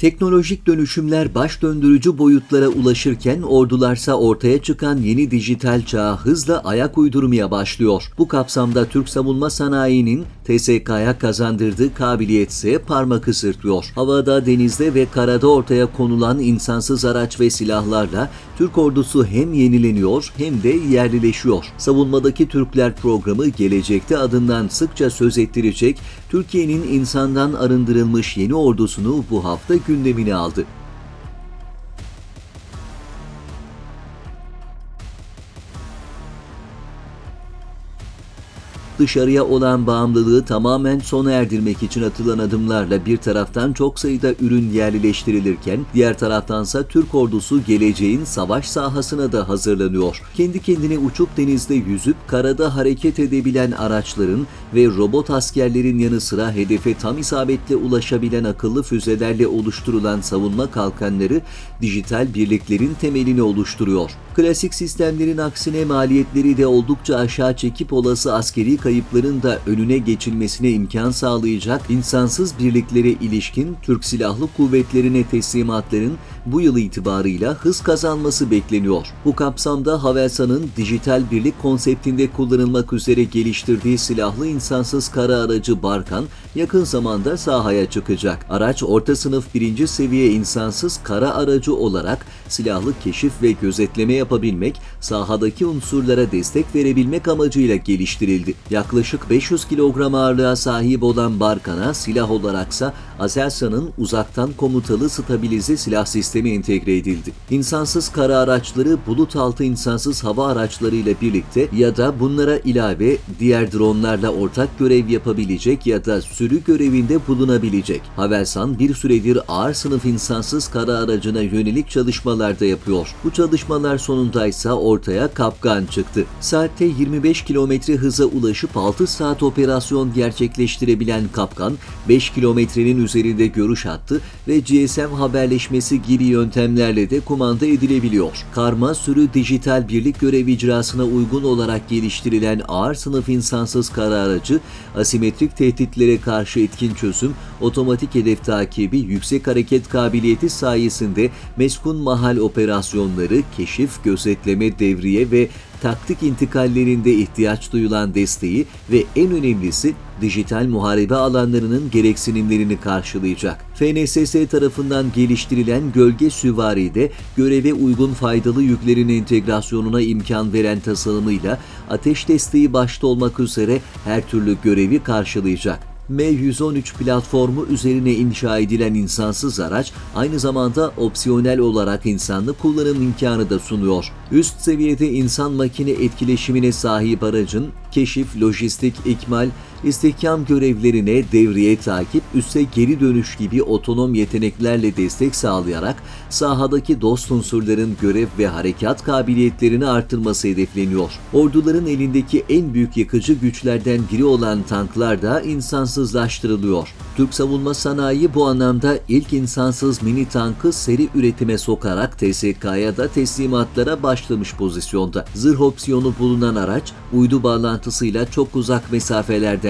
Teknolojik dönüşümler baş döndürücü boyutlara ulaşırken ordularsa ortaya çıkan yeni dijital çağa hızla ayak uydurmaya başlıyor. Bu kapsamda Türk savunma sanayinin TSK'ya kazandırdığı kabiliyetse parmak ısırtıyor. Havada, denizde ve karada ortaya konulan insansız araç ve silahlarla Türk ordusu hem yenileniyor hem de yerlileşiyor. Savunmadaki Türkler programı gelecekte adından sıkça söz ettirecek Türkiye'nin insandan arındırılmış yeni ordusunu bu hafta gündemine aldı. Dışarıya olan bağımlılığı tamamen sona erdirmek için atılan adımlarla bir taraftan çok sayıda ürün yerlileştirilirken diğer taraftansa Türk ordusu geleceğin savaş sahasına da hazırlanıyor. Kendi kendine uçup denizde yüzüp karada hareket edebilen araçların ve robot askerlerin yanı sıra hedefe tam isabetle ulaşabilen akıllı füzelerle oluşturulan savunma kalkanları dijital birliklerin temelini oluşturuyor. Klasik sistemlerin aksine maliyetleri de oldukça aşağı çekip olası askeri kayıpların da önüne geçilmesine imkan sağlayacak insansız birliklere ilişkin Türk Silahlı Kuvvetlerine teslimatların bu yıl itibarıyla hız kazanması bekleniyor. Bu kapsamda Havelsan'ın dijital birlik konseptinde kullanılmak üzere geliştirdiği silahlı insansız kara aracı Barkan yakın zamanda sahaya çıkacak. Araç orta sınıf birinci seviye insansız kara aracı olarak silahlı keşif ve gözetleme yapabilmek, sahadaki unsurlara destek verebilmek amacıyla geliştirildi. Yaklaşık 500 kilogram ağırlığa sahip olan Barkan'a silah olaraksa Aselsan'ın uzaktan komutalı stabilize silah sistemi entegre edildi. İnsansız kara araçları bulut altı insansız hava araçlarıyla birlikte ya da bunlara ilave diğer dronlarla ortak görev yapabilecek ya da sürü görevinde bulunabilecek. Havelsan bir süredir ağır sınıf insansız kara aracına yönelik çalışmalarda yapıyor. Bu çalışmalar sonunda ise ortaya kapkan çıktı. Saatte 25 kilometre hıza ulaşıp 6 saat operasyon gerçekleştirebilen kapkan 5 kilometrenin üzerinde görüş hattı ve GSM haberleşmesi gibi yöntemlerle de kumanda edilebiliyor. Karma sürü dijital birlik görev icrasına uygun olarak geliştirilen ağır sınıf insansız kara aracı, asimetrik tehditlere karşı etkin çözüm, otomatik hedef takibi, yüksek hareket kabiliyeti sayesinde meskun mahal operasyonları, keşif, gözetleme, devriye ve taktik intikallerinde ihtiyaç duyulan desteği ve en önemlisi dijital muharebe alanlarının gereksinimlerini karşılayacak. FNSS tarafından geliştirilen gölge süvaride göreve uygun faydalı yüklerin entegrasyonuna imkan veren tasarımıyla ateş desteği başta olmak üzere her türlü görevi karşılayacak. M113 platformu üzerine inşa edilen insansız araç aynı zamanda opsiyonel olarak insanlı kullanım imkanı da sunuyor. Üst seviyede insan makine etkileşimine sahip aracın keşif, lojistik, ikmal, istihkam görevlerine devriye takip, üsse geri dönüş gibi otonom yeteneklerle destek sağlayarak sahadaki dost unsurların görev ve harekat kabiliyetlerini artırması hedefleniyor. Orduların elindeki en büyük yakıcı güçlerden biri olan tanklar da insansızlaştırılıyor. Türk savunma sanayi bu anlamda ilk insansız mini tankı seri üretime sokarak TSK'ya da teslimatlara başlamış pozisyonda. Zırh opsiyonu bulunan araç uydu bağlantısıyla çok uzak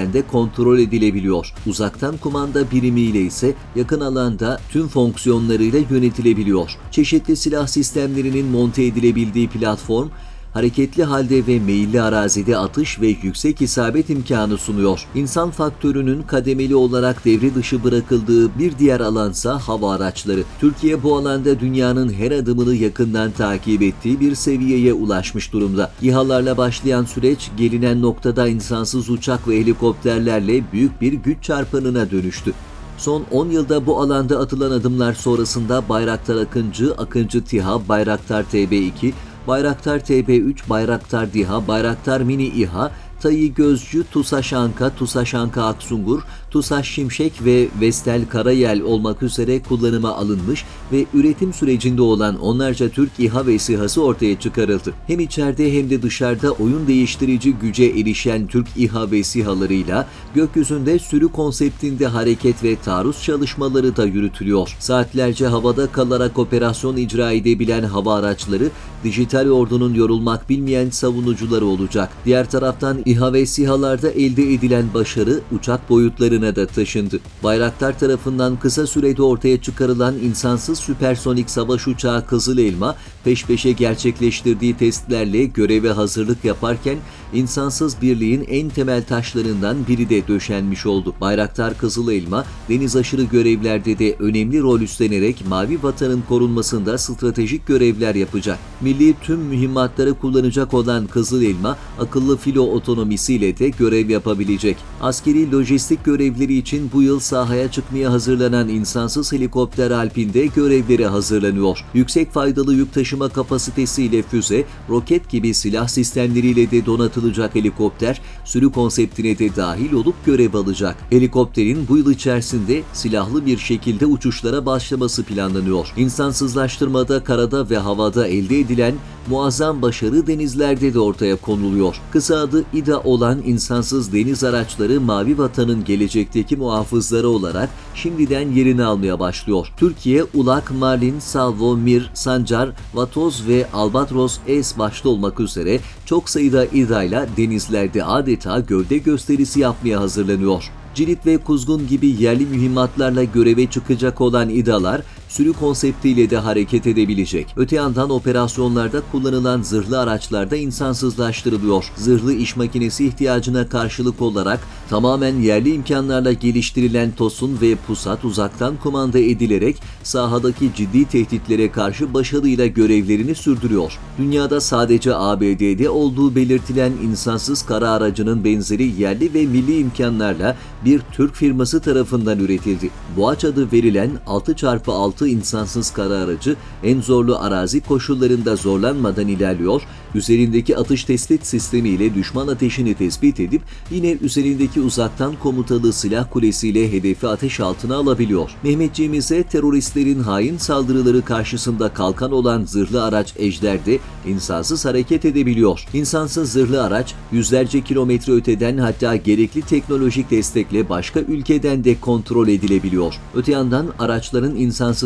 mesafelerden de kontrol edilebiliyor. Uzaktan kumanda birimiyle ise yakın alanda tüm fonksiyonlarıyla yönetilebiliyor. Çeşitli silah sistemlerinin monte edilebildiği platform hareketli halde ve meyilli arazide atış ve yüksek isabet imkanı sunuyor. İnsan faktörünün kademeli olarak devre dışı bırakıldığı bir diğer alansa hava araçları. Türkiye bu alanda dünyanın her adımını yakından takip ettiği bir seviyeye ulaşmış durumda. İHA'larla başlayan süreç gelinen noktada insansız uçak ve helikopterlerle büyük bir güç çarpanına dönüştü. Son 10 yılda bu alanda atılan adımlar sonrasında Bayraktar Akıncı, Akıncı TİHA, Bayraktar TB2, Bayraktar TB3, Bayraktar DİHA, Bayraktar Mini İHA, Tayi Gözcü, TUSAŞ Anka, TUSAŞ Anka Aksungur, TUSAŞ Şimşek ve Vestel Karayel olmak üzere kullanıma alınmış ve üretim sürecinde olan onlarca Türk İHA ve SİHA'sı ortaya çıkarıldı. Hem içeride hem de dışarıda oyun değiştirici güce erişen Türk İHA ve SİHA'larıyla gökyüzünde sürü konseptinde hareket ve taarruz çalışmaları da yürütülüyor. Saatlerce havada kalarak operasyon icra edebilen hava araçları dijital ordunun yorulmak bilmeyen savunucuları olacak. Diğer taraftan İHA ve SİHA'larda elde edilen başarı uçak boyutlarını sahalarına da taşındı. Bayraktar tarafından kısa sürede ortaya çıkarılan insansız süpersonik savaş uçağı Kızıl Elma, peş peşe gerçekleştirdiği testlerle göreve hazırlık yaparken insansız birliğin en temel taşlarından biri de döşenmiş oldu. Bayraktar Kızıl Elma, deniz aşırı görevlerde de önemli rol üstlenerek Mavi Vatan'ın korunmasında stratejik görevler yapacak. Milli tüm mühimmatları kullanacak olan Kızıl Elma, akıllı filo otonomisiyle de görev yapabilecek. Askeri lojistik görevleri için bu yıl sahaya çıkmaya hazırlanan insansız helikopter Alpin'de görevlere hazırlanıyor. Yüksek faydalı yük taşıma kapasitesiyle füze, roket gibi silah sistemleriyle de donatılacak helikopter, sürü konseptine de dahil olup görev alacak. Helikopterin bu yıl içerisinde silahlı bir şekilde uçuşlara başlaması planlanıyor. İnsansızlaştırmada karada ve havada elde edilen muazzam başarı denizlerde de ortaya konuluyor. Kısa adı İDA olan insansız deniz araçları Mavi Vatan'ın gelecekteki muhafızları olarak şimdiden yerini almaya başlıyor. Türkiye, Ulak, Marlin, Salvo, Mir, Sancar, Vatoz ve Albatros S başta olmak üzere çok sayıda İDA ile denizlerde adeta gövde gösterisi yapmaya hazırlanıyor. Cirit ve Kuzgun gibi yerli mühimmatlarla göreve çıkacak olan İDA'lar sürü konseptiyle de hareket edebilecek. Öte yandan operasyonlarda kullanılan zırhlı araçlar da insansızlaştırılıyor. Zırhlı iş makinesi ihtiyacına karşılık olarak tamamen yerli imkanlarla geliştirilen TOS'un ve PUSAT uzaktan kumanda edilerek sahadaki ciddi tehditlere karşı başarıyla görevlerini sürdürüyor. Dünyada sadece ABD'de olduğu belirtilen insansız kara aracının benzeri yerli ve milli imkanlarla bir Türk firması tarafından üretildi. Boğaç adı verilen 6x6 insansız kara aracı en zorlu arazi koşullarında zorlanmadan ilerliyor, üzerindeki atış tespit sistemiyle düşman ateşini tespit edip yine üzerindeki uzaktan komutalı silah kulesiyle hedefi ateş altına alabiliyor. Mehmetçiğimize teröristlerin hain saldırıları karşısında kalkan olan zırhlı araç Ejder'de insansız hareket edebiliyor. İnsansız zırhlı araç yüzlerce kilometre öteden hatta gerekli teknolojik destekle başka ülkeden de kontrol edilebiliyor. Öte yandan araçların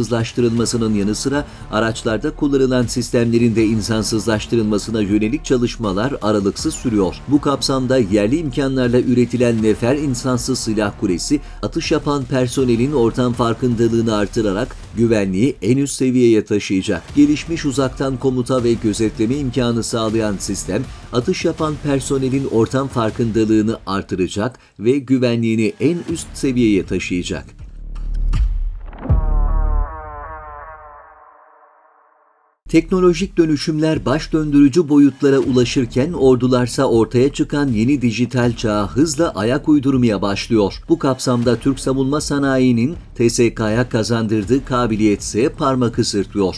insansızlaştırılmasının yanı sıra araçlarda kullanılan sistemlerin de insansızlaştırılmasına yönelik çalışmalar aralıksız sürüyor. Bu kapsamda yerli imkanlarla üretilen nefer insansız silah kulesi atış yapan personelin ortam farkındalığını artırarak güvenliği en üst seviyeye taşıyacak. Gelişmiş uzaktan komuta ve gözetleme imkanı sağlayan sistem, atış yapan personelin ortam farkındalığını artıracak ve güvenliğini en üst seviyeye taşıyacak. Teknolojik dönüşümler baş döndürücü boyutlara ulaşırken ordularsa ortaya çıkan yeni dijital çağa hızla ayak uydurmaya başlıyor. Bu kapsamda Türk savunma sanayinin TSK'ya kazandırdığı kabiliyetse parmak ısırtıyor.